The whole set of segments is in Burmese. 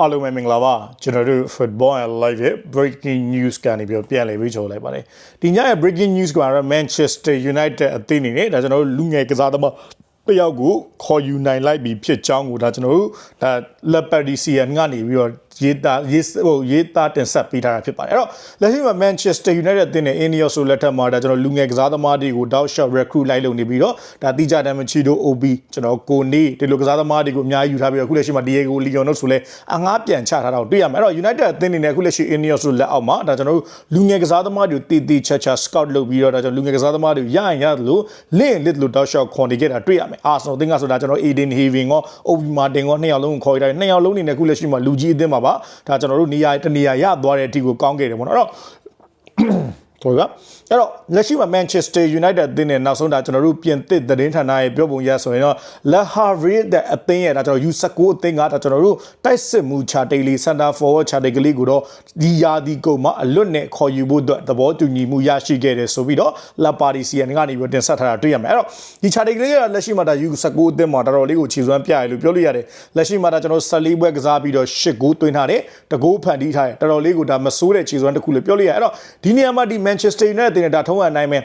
အားလုံးပဲမင်္ဂလာပါကျွန်တော်တို့ Football and Live ရဲ့ breaking news ကနေပြီးတော့ပြန်လည်ပြီးကြော်လိုက်ပါတယ်ဒီညရဲ့ breaking news ကတော့ Manchester United အသင်းအနေနဲ့ဒါကျွန်တော်တို့လူငယ်ကစားသမားတယောက်ကိုခေါ်ယူနိုင်လိုက်ပြီဖြစ်ကြောင်းကိုဒါကျွန်တော်တို့ဒါ Leopardisian ကနေပြီးတော့ရေးသားရေးဟိုရေးသားတင်ဆက်ပေးထားတာဖြစ်ပါတယ်အဲ့တော့လက်ရှိမှာ Manchester United အသင်းနဲ့ Ineos ဆိုလက်ထက်မှာဒါကျွန်တော်လူငယ်ကစားသမားတွေကိုတောက်ရှော့ recruit လိုက်လုပ်နေပြီးတော့ဒါတိကျတမ်းမချီတို့ OB ကျွန်တော်ကိုနေဒီလိုကစားသမားတွေကိုအများကြီးယူထားပြီးတော့အခုလက်ရှိမှာ Diego Leon တို့ဆိုလဲအငှားပြန်ချထားတာကိုတွေ့ရမယ်အဲ့တော့ United အသင်းအနေနဲ့အခုလက်ရှိ Ineos ဆိုလက်အောက်မှာဒါကျွန်တော်တို့လူငယ်ကစားသမားတွေကိုတည်တည်ချာချာ scout လုပ်ပြီးတော့ဒါကျွန်တော်လူငယ်ကစားသမားတွေကိုရရင်ရတယ်လို့လင့်လစ်လို့တောက်ရှော့ခွန်နေခဲ့တာတွေ့ရမယ် Arsenal အသင်းကဆိုတာကျွန်တော် Eden Haven ရော OB Martin ရောနှစ်ယောက်လုံးကိုခေါ်ရတာနှစ်ယောက်လုံးအနေနဲ့အခုလက်ရှိမှာလူကြီးအသင်းမှာပါဒါကျွန်တော်တို့နေရာတနေရာရသွားတဲ့အထိကိုကောင်းခဲ့တယ်ပေါ့နော်အဲ့တော့ ဟုတ်ကဲ့အဲ့တော့လက်ရှိမှာ Manchester United အသင်းနဲ့နောက်ဆုံးဒါကျွန်တော်တို့ပြင်သစ်သတင်းဌာနရဲ့ပြောပုံရဆိုရင်တော့ Le Havre တဲ့အသင်းရဲ့ဒါကျွန်တော် U19 အသင်းကဒါကျွန်တော်တို့တိုက်စစ်မှုချာတေလီ Center Forward ချာတေကလေးကိုတော့ဒီယာဒီကုံမှာအလွတ်နဲ့ခေါ်ယူဖို့အတွက်သဘောတူညီမှုရရှိခဲ့တယ်ဆိုပြီးတော့ La Parisien ကနေပြီးတင်ဆက်ထားတာတွေ့ရမယ်အဲ့တော့ဒီချာတေကလေးကလက်ရှိမှာဒါ U19 အသင်းမှာတော်တော်လေးကိုခြေစွမ်းပြရလို့ပြောလို့ရတယ်လက်ရှိမှာဒါကျွန်တော်14ပွဲကစားပြီးတော့10ဂိုးသွင်းထားတယ်တဂိုးဖန်တီးထားတယ်တော်တော်လေးကိုဒါမဆိုးတဲ့ခြေစွမ်းတစ်ခုလို့ပြောလို့ရတယ်အဲ့တော့ဒီနေရာမှာဒီ Manchester United တင်ဒါထုံးရနိုင်မယ်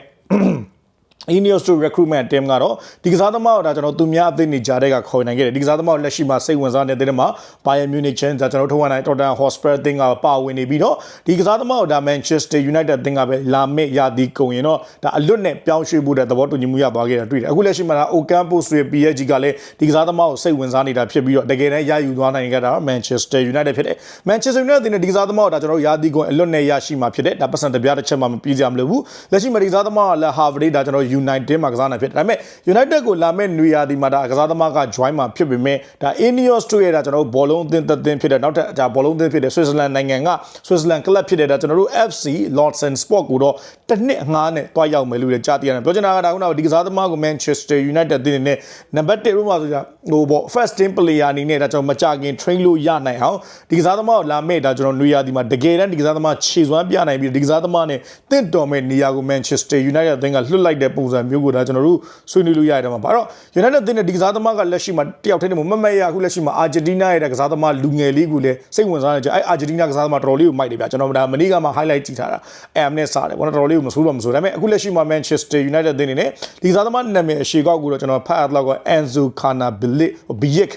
Ineos to recruitment team ကတော့ဒီကစားသမားကိုဒါကျွန်တော်သူများအသင်းနေကြားတဲ့ကခေါ်နိုင်ခဲ့တယ်ဒီကစားသမားကိုလက်ရှိမှာစိတ်ဝင်စားနေတဲ့တဲ့မှာ Bayern Munich ဒါကျွန်တော်ထုံးရနိုင် Tottenham Hotspur အသင်းကပါဝင်နေပြီးတော့ဒီကစားသမားကိုဒါ Manchester United အသင်းကပဲလာမယ့်ရာသီကုန်ရင်တော့ဒါအလွတ်နဲ့ပြောင်းရွှေ့ဖို့တဲ့သဘောတူညီမှုရသွားခဲ့တာတွေ့တယ်အခုလက်ရှိမှာဒါ Ocampo ရဲ့ PSG ကလည်းဒီကစားသမားကိုစိတ်ဝင်စားနေတာဖြစ်ပြီးတော့တကယ်တမ်းရယူသွားနိုင်ခဲ့တာ Manchester United ဖြစ်တယ် Manchester United အသင်းနဲ့ဒီကစားသမားကိုဒါကျွန်တော်ရာသီကုန်အလွတ်နဲ့ရရှိမှာဖြစ်တယ်ဒါပတ်စံတပြားတစ်ချက်မှမပြီးကြမလို့ဘူးလက်ရှိမှာဒီကစားသမားကလည်း Harvard ဒါကျွန်တော် United မှာကစားနေဖြစ်တယ်ဒါပေမဲ့ United ကိုလာမဲ့နွေရာသီမှာဒါကစားသမားက join မှာဖြစ်ပေမဲ့ဒါ Ineos တို့ရဲ့ဒါကျွန်တော်တို့ဘောလုံးအသင်းသက်သင်းဖြစ်တဲ့နောက်ထပ်ဒါဘောလုံးအသင်းဖြစ်တဲ့ Switzerland နိုင်ငံက Switzerland club ဖြစ်တဲ့ဒါကျွန်တော်တို့ FC Lawson Sport ကိုတော့တစ်နှစ်အငှားနဲ့တွားရောက်မယ်လို့လည်းကြားသိရတယ်ပြောချင်တာကဒါကတော့ဒီကစားသမားကို Manchester United အသင်းနဲ့နံပါတ်1လို့မှဆိုကြဟိုပေါ့ first team player အနေနဲ့ဒါကျွန်တော်မကြခင် train လို့ရနိုင်အောင်ဒီကစားသမားကိုလာမဲ့ဒါကျွန်တော်နွေရာသီမှာတကယ်တမ်းဒီကစားသမားခြေစွမ်းပြနိုင်ပြီးဒီကစားသမားနဲ့တင့်တော်မဲ့နေရာကို Manchester United အသင်းကလွှတ်လိုက်တဲ့ပုံစံမျိုးကိုဒါကျွန်တော်တို့ဆွေးနွေးလို့ရတယ်မှာပါတော့ United အသင်းနဲ့ဒီကစားသမားကလက်ရှိမှာတယောက်တည်းနဲ့မမတ်ရအခုလက်ရှိမှာ Argentina ရဲ့ကစားသမားလူငယ်လေးကိုလည်းစိတ်ဝင်စားနေကြအဲ Argentina ကစားသမားတော်တော်လေးကိုမိုက်တယ်ဗျာကျွန်တော်ဒါမနေ့ကမှ highlight ကြည့်ထားတာ AM နဲ့စားတယ်ဘောတော်တော်လေးကိုမဆိုးတော့မဆိုးဒါပေမဲ့အခုလက်ရှိမှာ Manchester United အသင်းနေနဲ့ဒီကစားသမားနာမည်အရှိကောက်ကိုတော့ကျွန်တော်ဖတ်အပ်တော့ Enzo Cannavilic Bic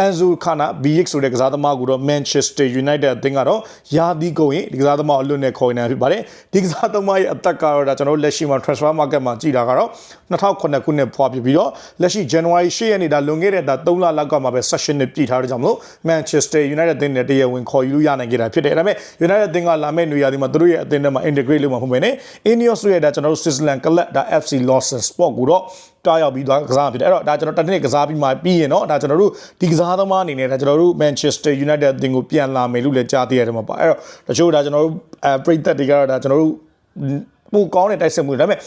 အန်ဇူခါနာ BX ဆိုတဲ့ကစားသမားကိုတော့ Manchester United အသင်းကတော့ယာဒီကုန်ရင်ဒီကစားသမားအလွတ်နဲ့ခေါ်နေတာဖြစ်ပါတယ်ဒီကစားသမားရဲ့အသက်ကတော့ဒါကျွန်တော်လက်ရှိမှာ transfer market မှာကြည့်တာကတော့2009ခုနှစ်ဖွာပြပြီးတော့လက်ရှိ January 10ရက်နေ့ဒါလွန်ခဲ့တဲ့ဒါ3လလောက်ကမှပဲ session နဲ့ပြည်ထားတဲ့ကြောင့်မလို့ Manchester United အသင်းနဲ့တရားဝင်ခေါ်ယူလို့ရနိုင်ခဲ့တာဖြစ်တယ်ဒါပေမဲ့ United အသင်းကလာမယ့်နေရာဒီမှာသူတို့ရဲ့အသင်းထဲမှာ integrate လုပ်မှာမဟုတ်ဘဲနဲ့ Ineos ရဲ့ဒါကျွန်တော်တို့ Switzerland Club ဒါ FC Lawson Sport ကိုတော့ တားရောက်ပြီးသွားကစားဖြစ်တယ်အဲ့တော့ဒါကျွန်တော်တစ်နှစ်ကစားပြီးမှပြီးရင်တော့ဒါကျွန်တော်တို့ဒီကစားသမားအနေနဲ့ဒါကျွန်တော်တို့ Manchester United အသင်းကိုပြန်လာမယ်လို့လည်းကြားသိရတယ်မှာပါအဲ့တော့တချို့ဒါကျွန်တော်တို့အဲပရိသတ်တွေကတော့ဒါကျွန်တော်တို့ပိုကောင်းတဲ့တိုက်စစ်မှုတွေဒါပေမဲ့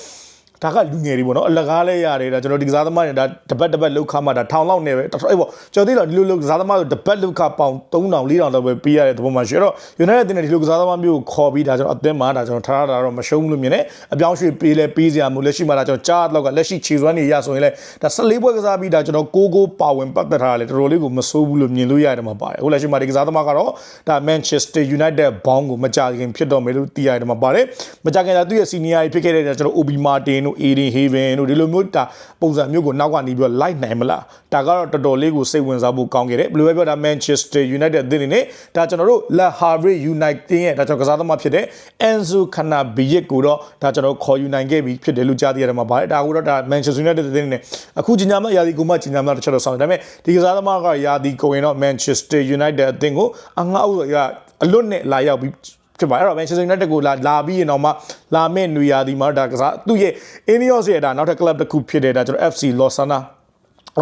ဒါကလူငယ်တွေပေါ့နော်အလကားလဲရတယ်ဒါကျွန်တော်ဒီကစားသမားတွေဒါတပတ်တပတ်လောက်ခါမှဒါထောင်လောက်နေပဲတော်တော်အေးပေါ့ကျွန်တော်သိတော့ဒီလိုလိုကစားသမားတွေတပတ်လောက်ခါပေါင်3000 4000လောက်ပဲပေးရတဲ့သဘောမှရှိတော့ United တင်တဲ့ဒီလိုကစားသမားမျိုးကိုခေါ်ပြီးဒါကျွန်တော်အသင်းမှာဒါကျွန်တော်ထားရတာတော့မရှုံးဘူးလို့မြင်တယ်အပြောင်းရွှေ့ပေးလဲပေးစရာမလိုလက်ရှိမှာဒါကျွန်တော်ကြားတော့ကလက်ရှိခြေစွမ်းတွေရဆိုရင်လဲဒါ14ပွဲကစားပြီးဒါကျွန်တော်6 6ပါဝင်ပတ်သက်ထားတာလေတော်တော်လေးကိုမဆိုးဘူးလို့မြင်လို့ရတယ်မှာပါတယ်အခုလက်ရှိမှာဒီကစားသမားကတော့ဒါ Manchester United ဘောင်းကိုမကြခင်ဖြစ်တော့မယ်လို့သိရတယ်မှာပါတယ်မကြခင်ဒါသူ့ရဲ့ senior ကြီးဖြစ်ခဲ့တဲ့ကျွန်တော် Obi Martin တို့ Eden Haven တို့ဒီလိုမျိုးဒါပုံစံမျိုးကိုနောက်ကနေပြီးတော့ light နိုင်မလားဒါကတော့တော်တော်လေးကိုစိတ်ဝင်စားဖို့ကောင်းခဲ့တယ်ဘယ်လိုပဲပြောဒါ Manchester United အသင်းနေနဲ့ဒါကျွန်တော်တို့ Le Havre United ရဲ့ဒါကျွန်တော်ကစားသမားဖြစ်တဲ့ Enzo Cannavilic ကိုတော့ဒါကျွန်တော်ခေါ်ယူနိုင်ခဲ့ပြီဖြစ်တယ်လို့ကြားသိရတယ်မှာပါတယ်ဒါကိုတော့ဒါ Manchester United အသင်းနေအခုကြီးညာမရာသီကိုမှကြီးညာမတစ်ချက်တော့ဆောင်တယ်ဒါပေမဲ့ဒီကစားသမားကရာသီကိုရင်တော့ Manchester United အသင်းကိုအငှားဥကအလွတ်နဲ့လာရောက်ပြီး ဖြစ်ပါအဲ့တော့ Manchester United ကိုလာလာပြီးရင်တော့မှလာမဲ့နွေရာသီမှာဒါကစားသူ့ရဲ့ Ineos ရဲ့ဒါနောက်ထပ် club တစ်ခုဖြစ်တဲ့ဒါကျွန်တော် FC Lausanne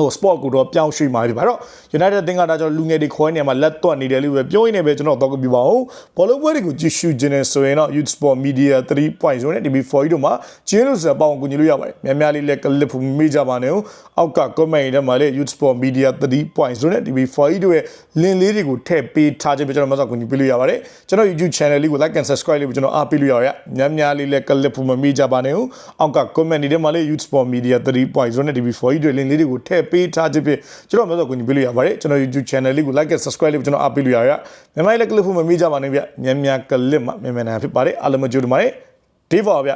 ဟို sport ကိုတော့ပြောင်းရွှေ့มาပြီပါတော့ United အသင်းကဒါကျွန်တော်လူငယ်တွေခေါ်နေမှာလက်သွက်နေတယ်လို့ပဲပြောရင်းနဲ့ပဲကျွန်တော်တော့ပြပါအောင်ဘောလုံးပွဲတွေကိုကြည့်ရှုခြင်းနဲ့ဆိုရင်တော့ Youth Sport Media 3.0နဲ့ TV4 တို့မှာကျင်းလို့ဆိုပေါင်းကိုညီလို့ရပါတယ်များများလေးလက်ကလစ်ဖို့မေးကြပါနဲ့အောက်က comment ထဲမှာလေ Youth Sport Media 3.0နဲ့ TV4 တို့ရဲ့ link လေးတွေကိုထည့်ပေးထားခြင်းပဲကျွန်တော်မဆောက်ကိုညီပေးလို့ရပါတယ်ကျွန်တော် YouTube channel လေးကို like and subscribe လေးကိုကျွန်တော်အားပေးလို့ရရများများလေးလက်ကလစ်ဖို့မမေးကြပါနဲ့အောက်က comment တွေထဲမှာလေ Youth Sport Media 3.0နဲ့ TV4 တို့ link လေးတွေကိုထည့်ပေးထားခြင်းဖြင့်ကျွန်တော်မျိုးစောကူညီပေးလို့ရပါတယ်ကျွန်တော် YouTube channel လေးကို like and subscribe လေးကျွန်တော်အားပေးလို့ရရမြန်မာလေးကလစ်ဖို့မမေ့ကြပါနဲ့ဗျမြန်မြန်ကလစ်မှာမြန်မြန်နာဖြစ်ပါတယ်အားလုံးမကြိုးတပါတယ်ဒေးပါဗျ